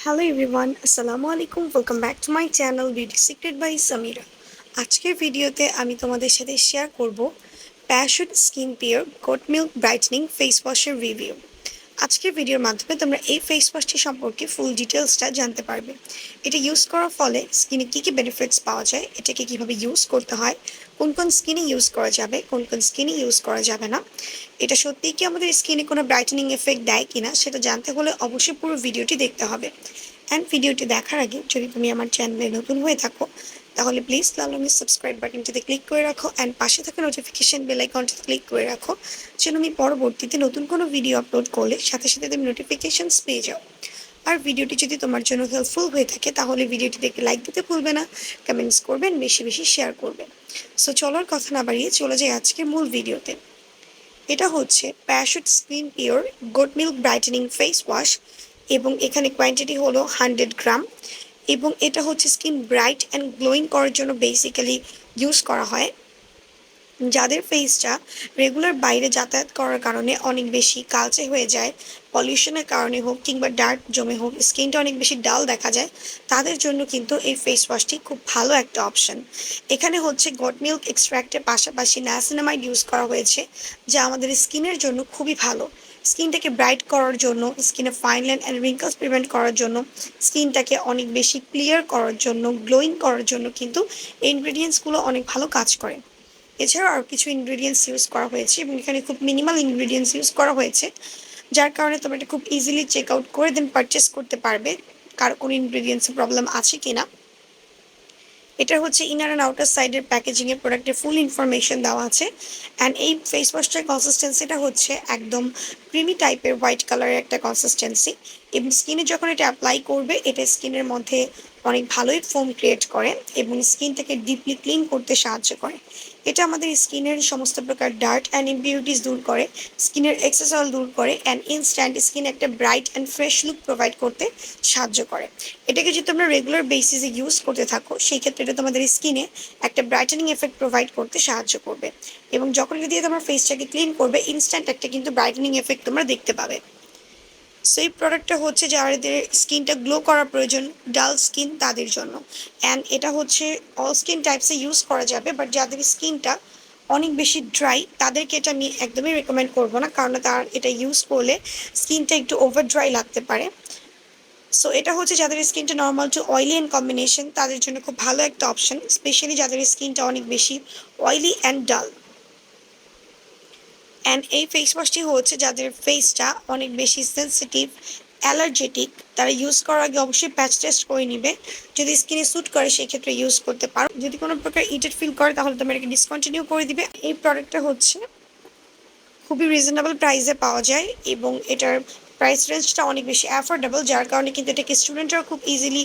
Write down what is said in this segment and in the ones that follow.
Hello everyone আসসালামু আলাইকুম welcome back to my channel beauty secret by Samira আজকের ভিডিওতে আমি তোমাদের সাথে শেয়ার করব Parachute skin pure goat milk brightening face ওয়াশের রিভিউ আজকের ভিডিওর মাধ্যমে তোমরা এই ফেস ওয়াশটি সম্পর্কে ফুল ডিটেলসটা জানতে পারবে। এটা ইউজ করার ফলে স্কিনে কী কী বেনিফিটস পাওয়া যায়, এটাকে কীভাবে ইউজ করতে হয়, কোন কোন স্কিনে ইউজ করা যাবে, কোন কোন স্কিনে ইউজ করা যাবে না। এটা সত্যিই কি আমাদের স্কিনে কোনো ব্রাইটেনিং এফেক্ট দেয় কিনা, সেটা জানতে হলে অবশ্যই পুরো ভিডিওটি দেখতে হবে। অ্যান্ড ভিডিওটি দেখার আগে যদি তুমি আমার চ্যানেলে নতুন হয়ে থাকো, তাহলে প্লিজ লালমি সাবস্ক্রাইব বাটনটিতে ক্লিক করে রাখো অ্যান্ড পাশে থাকা নোটিফিকেশান বেল আইকনটিতে ক্লিক করে রাখো, যেন আমি পরবর্তীতে নতুন কোনো ভিডিও আপলোড করলে সাথে সাথে তুমি নোটিফিকেশানস পেয়ে যাও। আর ভিডিওটি যদি তোমার জন্য হেল্পফুল হয়ে থাকে, তাহলে ভিডিওটি দেখে লাইক দিতে ভুলবে না কমেন্টস করবেন, বেশি বেশি শেয়ার করবেন। সো চলার কথা না বাড়িয়ে চলে যাই আজকের মূল ভিডিওতে এটা হচ্ছে Parachute skin pure goat milk brightening face wash এবং এখানে কোয়ান্টিটি হলো হান্ড্রেড গ্রাম এবং এটা হচ্ছে স্কিন ব্রাইট অ্যান্ড গ্লোয়িং করার জন্য বেসিক্যালি ইউজ করা হয়। যাদের ফেসটা রেগুলার বাইরে যাতায়াত করার কারণে অনেক বেশি কালচে হয়ে যায় পলিউশনের কারণে হোক কিংবা ডার্ক জমে হোক স্কিনটা অনেক বেশি ডাল দেখা যায়, তাদের জন্য কিন্তু এই ফেস ওয়াশটি খুব ভালো একটা অপশন এখানে হচ্ছে গট মিল্ক এক্সট্র্যাক্টের পাশাপাশি ন্যাসিনামাইড ইউজ করা হয়েছে, যা আমাদের স্কিনের জন্য খুবই ভালো। স্কিনটাকে ব্রাইট করার জন্য, স্কিনে fine line and wrinkles prevent করার জন্য, স্কিনটাকে অনেক বেশি ক্লিয়ার করার জন্য গ্লোয়িং করার জন্য কিন্তু এই ইনগ্রিডিয়েন্টসগুলো অনেক ভালো কাজ করে। এছাড়াও আর কিছু ইনগ্রিডিয়েন্টস ইউজ করা হয়েছে এবং এখানে খুব মিনিমাল ইনগ্রিডিয়েন্টস ইউজ করা হয়েছে, যার কারণে তোমরা এটা খুব ইজিলি চেক আউট করে দেন পারচেস করতে পারবে, কার কোন ইনগ্রিডিয়েন্টসের প্রবলেম আছে কি না এটা হচ্ছে ইনার অ্যান্ড আউটার সাইডের প্যাকেজিংয়ের প্রোডাক্টের ফুল ইনফরমেশন দেওয়া আছে। অ্যান্ড এই ফেস ওয়াশটার কনসিস্টেন্সিটা হচ্ছে একদম ক্রিমি টাইপের হোয়াইট কালারের একটা কনসিস্টেন্সি এবং স্কিনে যখন এটা অ্যাপ্লাই করবে, এটা স্কিনের মধ্যে অনেক ভালোই ফোম ক্রিয়েট করে এবং স্কিনটাকে ডিপলি ক্লিন করতে সাহায্য করে। এটা আমাদের স্কিনের সমস্ত প্রকার ডার্ট অ্যান্ড ইম্পিউরিটিস দূর করে স্কিনের এক্সেস অয়েল দূর করে অ্যান্ড ইনস্ট্যান্ট স্কিন একটা bright and fresh look provide করতে সাহায্য করে। এটাকে যদি তোমরা রেগুলার বেসিসে ইউজ করতে থাকো, সেই ক্ষেত্রে এটা তোমাদের স্কিনে একটা ব্রাইটেনিং এফেক্ট প্রোভাইড করতে সাহায্য করবে। এবং যখন দিয়ে তোমার ফেসটাকে ক্লিন করবে ইনস্ট্যান্ট একটা কিন্তু ব্রাইটেনিং এফেক্ট তোমরা দেখতে পাবে। সো এই প্রোডাক্টটা হচ্ছে যাদের স্কিনটা গ্লো করার প্রয়োজন ডাল স্কিন তাদের জন্য। অ্যান্ড এটা হচ্ছে অল স্কিন টাইপসে ইউজ করা যাবে বাট যাদের স্কিনটা অনেক বেশি ড্রাই তাদেরকে এটা আমি একদমই রেকমেন্ড করব না, কারণ তার এটা ইউজ করলে স্কিনটা একটু ওভার ড্রাই লাগতে পারে। সো এটা হচ্ছে যাদের স্কিনটা normal to oily and combination তাদের জন্য খুব ভালো একটা অপশন স্পেশালি যাদের স্কিনটা অনেক বেশি অয়েলি অ্যান্ড ডাল অ্যান্ড এই ফেস ওয়াশটি হচ্ছে যাদের ফেসটা অনেক বেশি সেন্সিটিভ অ্যালার্জেটিক তারা ইউজ করার আগে অবশ্যই প্যাচ টেস্ট করে নিবে। যদি স্কিনে স্যুট করে সেই ক্ষেত্রে ইউজ করতে পারো। যদি কোনো প্রকার ইটেড ফিল করে, তাহলে তোমার এটাকে ডিসকন্টিনিউ করে দিবে। এই প্রোডাক্টটা হচ্ছে খুবই রিজনেবল প্রাইসে পাওয়া যায় এবং এটার প্রাইস রেঞ্জটা অনেক বেশি অ্যাফোর্ডেবল যার কারণে কিন্তু এটাকে স্টুডেন্টরা খুব ইজিলি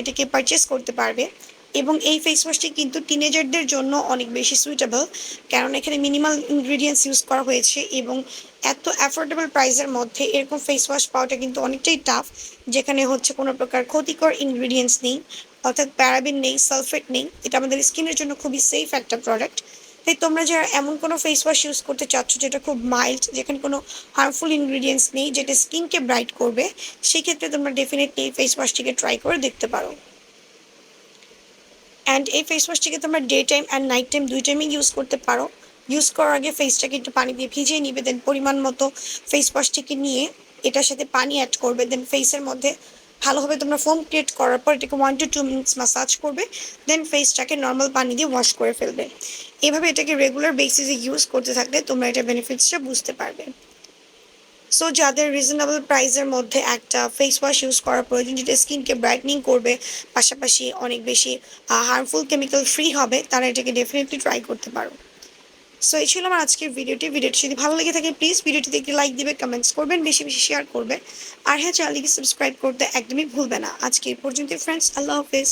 এটাকে পারচেস করতে পারবে। এবং এই ফেস ওয়াশটি কিন্তু টিনেজারদের জন্য অনেক বেশি সুইটেবল কারণ এখানে মিনিমাল ইনগ্রিডিয়েন্টস ইউজ করা হয়েছে এবং এত অ্যাফোর্ডেবল প্রাইসের মধ্যে এরকম ফেস ওয়াশ পাওয়াটা কিন্তু অনেকটাই টাফ যেখানে হচ্ছে কোনো প্রকার ক্ষতিকর ইনগ্রিডিয়েন্টস নেই, অর্থাৎ প্যারাবিন নেই সালফেট নেই, এটা আমাদের স্কিনের জন্য খুবই সেফ একটা প্রোডাক্ট তাই তোমরা যারা এমন কোনো ফেস ওয়াশ ইউজ করতে চাচ্ছ যেটা খুব মাইল্ড যেখানে কোনো হার্মফুল ইনগ্রিডিয়েন্টস নেই, যেটা স্কিনকে ব্রাইট করবে, সেক্ষেত্রে তোমরা ডেফিনেটলি এই ফেস ওয়াশটিকে ট্রাই করে দেখতে পারো। অ্যান্ড এই ফেস ওয়াশটিকে তোমরা day time and night time দুই টাইমই ইউজ করতে পারো। ইউজ করার আগে ফেসটাকে একটু পানি দিয়ে ভিজিয়ে নিবে দেন পরিমাণ মতো ফেস ওয়াশটিকে নিয়ে এটার সাথে পানি অ্যাড করবে। দেন ফেসের মধ্যে ভালোভাবে তোমরা ফোম ক্রিয়েট করার পর এটাকে one two two minutes massage করবে। দেন ফেসটাকে নর্মাল পানি দিয়ে ওয়াশ করে ফেলবে। এভাবে এটাকে রেগুলার বেসিসে ইউজ করতে থাকলে তোমরা এটা বেনিফিটসটা বুঝতে পারবে। সো যাদের রিজনেবল প্রাইসের মধ্যে একটা ফেস ওয়াশ ইউজ করার প্রয়োজন, যেটা স্কিনকে ব্রাইটনিং করবে, পাশাপাশি অনেক বেশি হার্মফুল কেমিক্যাল ফ্রি হবে, তারা এটাকে ডেফিনেটলি ট্রাই করতে পারো। সো এই ছিল আমার আজকের ভিডিওটি ভিডিওটি যদি ভালো লেগে থাকে প্লিজ ভিডিওটিতে একটি লাইক দিবে কমেন্টস করবেন, বেশি বেশি শেয়ার করবে আর হ্যাঁ চ্যানেলটিকে সাবস্ক্রাইব করতে একদমই ভুলবে না। আজকে পর্যন্ত ফ্রেন্ডস আল্লাহ হাফেজ।